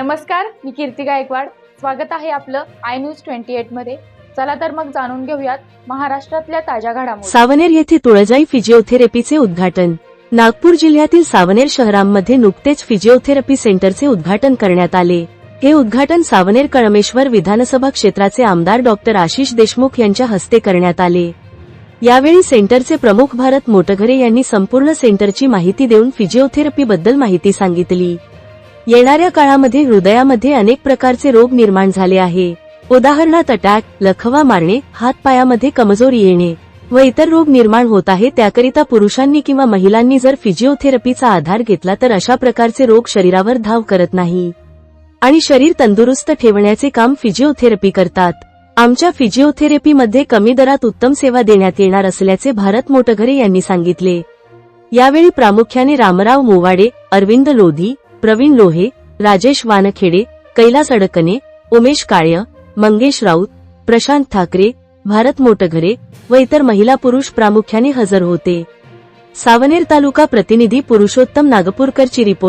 नमस्कार मी कीर्ती गायकवाड. स्वागत आहे आपलं आय न्यूज ट्वेंटी एटमध्ये. चला तर मग जाणून घेऊयात महाराष्ट्रातल्या ताज्या घडामोडी. सावनेर येथे तुळजाई फिजिओथेरपीचे उद्घाटन. नागपूर जिल्ह्यातील सावनेर शहरांमध्ये नुकतेच फिजिओथेरपी सेंटरचे उद्घाटन करण्यात आले. हे उद्घाटन सावनेर कळमेश्वर विधानसभा क्षेत्राचे आमदार डॉक्टर आशिष देशमुख यांच्या हस्ते करण्यात आले. यावेळी सेंटरचे प्रमुख भारत मोटघरे यांनी संपूर्ण सेंटरची माहिती देऊन फिजिओथेरपी बद्दल माहिती सांगितली. येणाऱ्या काळामध्ये हृदयामध्ये अनेक प्रकारचे रोग निर्माण झाले आहे. उदाहरणार्थ अटॅक लखवा मारणे हातपायामध्ये कमजोरी येणे व इतर रोग निर्माण होत आहे. त्याकरिता पुरुषांनी किंवा महिलांनी जर फिजिओथेरपीचा आधार घेतला तर अशा प्रकारचे रोग शरीरावर धाव करत नाही. आणि शरीर तंदुरुस्त ठेवण्याचे काम फिजिओथेरपी करतात. आमच्या फिजिओथेरपीमध्ये कमी दरात उत्तम सेवा देण्यात येणार असल्याचे भारत मोटघरे यांनी सांगितले. यावेळी प्रामुख्याने रामराव मोवाडे अरविंद लोधी प्रवीण लोहे राजेश वानखेडे कैलास अडकणे उमेश काळ्य मंगेश राऊत प्रशांत ठाकरे भारत मोटघरे व इतर महिला पुरुष प्रामुख्याने हजर होते. सावनेर तालुका प्रतिनिधी पुरुषोत्तम नागपूरकरची रिपोर्ट.